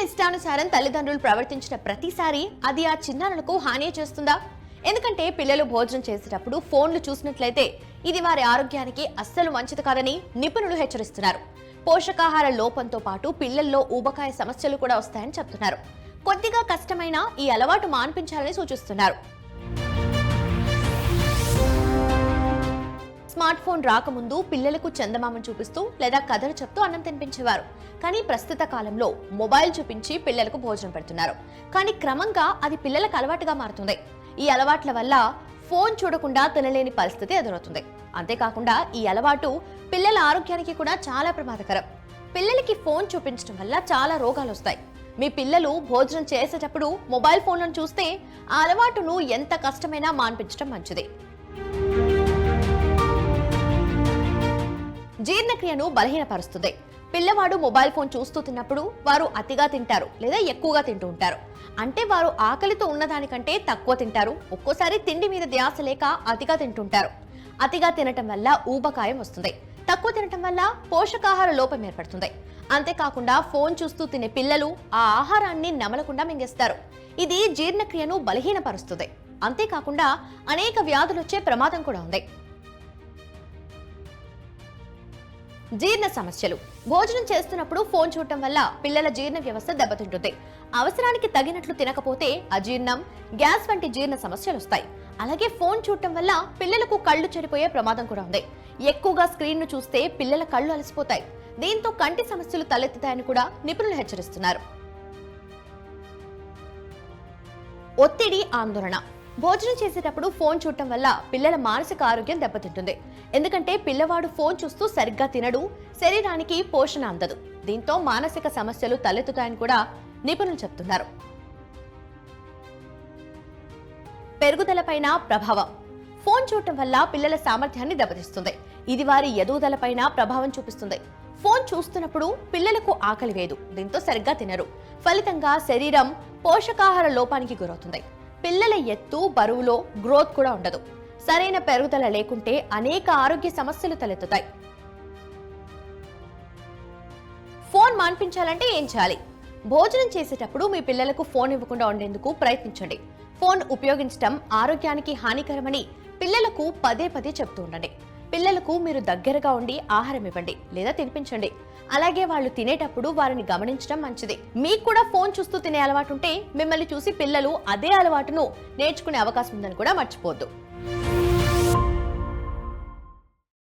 పిల్లల ఇష్టానుసారం తల్లిదండ్రులు ప్రవర్తించిన ప్రతిసారి అది ఆ చిన్నారులకు హాని చేస్తుందా? ఎందుకంటే పిల్లలు భోజనం చేసేటప్పుడు ఫోన్లు చూసినట్లయితే ఇది వారి ఆరోగ్యానికి అస్సలు మంచిది కాదని నిపుణులు హెచ్చరిస్తున్నారు. పోషకాహార లోపంతో పాటు పిల్లల్లో ఊబకాయ సమస్యలు కూడా వస్తాయని చెప్తున్నారు. కొద్దిగా కష్టమైన ఈ అలవాటు మాన్పించాలని సూచిస్తున్నారు. స్మార్ట్ ఫోన్ రాకముందు పిల్లలకు చందమామను చూపిస్తూ లేదా కథలు చెప్తూ అన్నం తినిపించేవారు. కానీ ప్రస్తుత కాలంలో మొబైల్ చూపించి పిల్లలకు భోజనం పెడుతున్నారు. కానీ క్రమంగా అది పిల్లలకు అలవాటుగా మారుతుంది. ఈ అలవాట్ల వల్ల ఫోన్ చూడకుండా తినలేని పరిస్థితి ఎదురవుతుంది. అంతేకాకుండా ఈ అలవాటు పిల్లల ఆరోగ్యానికి కూడా చాలా ప్రమాదకరం. పిల్లలకి ఫోన్ చూపించడం వల్ల చాలా రోగాలు వస్తాయి. మీ పిల్లలు భోజనం చేసేటప్పుడు మొబైల్ ఫోన్లను చూస్తే ఆ అలవాటును ఎంత కష్టమైనా మాన్పించడం మంచిది. జీర్ణక్రియను బలహీనపరుస్తుంది. పిల్లవాడు మొబైల్ ఫోన్ చూస్తూ తిన్నప్పుడు వారు అతిగా తింటారు లేదా ఎక్కువగా తింటూ ఉంటారు. అంటే వారు ఆకలితో ఉన్నదానికంటే తక్కువ తింటారు. ఒక్కోసారి తిండి మీద ధ్యాస లేక అతిగా తింటుంటారు. అతిగా తినటం వల్ల ఊబకాయం వస్తుంది. తక్కువ తినటం వల్ల పోషకాహార లోపం ఏర్పడుతుంది. అంతేకాకుండా ఫోన్ చూస్తూ తినే పిల్లలు ఆ ఆహారాన్ని నమలకుండా మింగేస్తారు. ఇది జీర్ణక్రియను బలహీనపరుస్తుంది. అంతేకాకుండా అనేక వ్యాధులు వచ్చే ప్రమాదం కూడా ఉంది. జీర్ణ సమస్యలు. భోజనం చేస్తున్నప్పుడు ఫోన్ చూడటం వల్ల పిల్లల జీర్ణ వ్యవస్థ దెబ్బతింటుంది. అవసరానికి తగినట్లు తినకపోతే అజీర్ణం గ్యాస్ వంటి జీర్ణ సమస్యలు వస్తాయి అలాగే ఫోన్ చూడటం వల్ల పిల్లలకు కళ్ళు చెడిపోయే ప్రమాదం కూడా ఉంది. ఎక్కువగా స్క్రీన్ను చూస్తే పిల్లల కళ్ళు అలసిపోతాయి. దీంతో కంటి సమస్యలు తలెత్తుతాయని కూడా నిపుణులు హెచ్చరిస్తున్నారు. ఒత్తిడి ఆందోళన. భోజనం చేసేటప్పుడు ఫోన్ చూడటం వల్ల పిల్లల మానసిక ఆరోగ్యం దెబ్బతింటుంది. ఎందుకంటే పిల్లవాడు ఫోన్ చూస్తూ సరిగ్గా తినడు శరీరానికి పోషణ అందదు. దీంతో మానసిక సమస్యలు తలెత్తుతాయని కూడా నిపుణులు చెప్తున్నారు. పెరుగుదలపైన ప్రభావం. ఫోన్ చూడటం వల్ల పిల్లల సామర్థ్యాన్ని దెబ్బతీస్తుంది. ఇది వారి ఎదుగుదలపైన ప్రభావం చూపిస్తుంది. ఫోన్ చూస్తున్నప్పుడు పిల్లలకు ఆకలి వేదు దీంతో సరిగ్గా తినరు. ఫలితంగా శరీరం పోషకాహార లోపానికి గురవుతుంది. పిల్లల ఎత్తు బరువులో గ్రోత్ కూడా ఉండదు. సరైన పెరుగుదల లేకుంటే అనేక ఆరోగ్య సమస్యలు తలెత్తుతాయి. ఫోన్ మాన్పించాలంటే ఏం చేయాలి? భోజనం చేసేటప్పుడు మీ పిల్లలకు ఫోన్ ఇవ్వకుండా ఉండేందుకు ప్రయత్నించండి. ఫోన్ ఉపయోగించడం ఆరోగ్యానికి హానికరమని పిల్లలకు పదే పదే చెప్తూ ఉండండి. పిల్లలకు మీరు దగ్గరగా ఉండి ఆహారం ఇవ్వండి లేదా తినిపించండి. అలాగే వాళ్ళు తినేటప్పుడు వారిని గమనించడం మంచిది. మీకు కూడా ఫోన్ చూస్తూ తినే అలవాటు ఉంటే మిమ్మల్ని చూసి పిల్లలు అదే అలవాటును నేర్చుకునే అవకాశం ఉందని కూడా మర్చిపోద్దు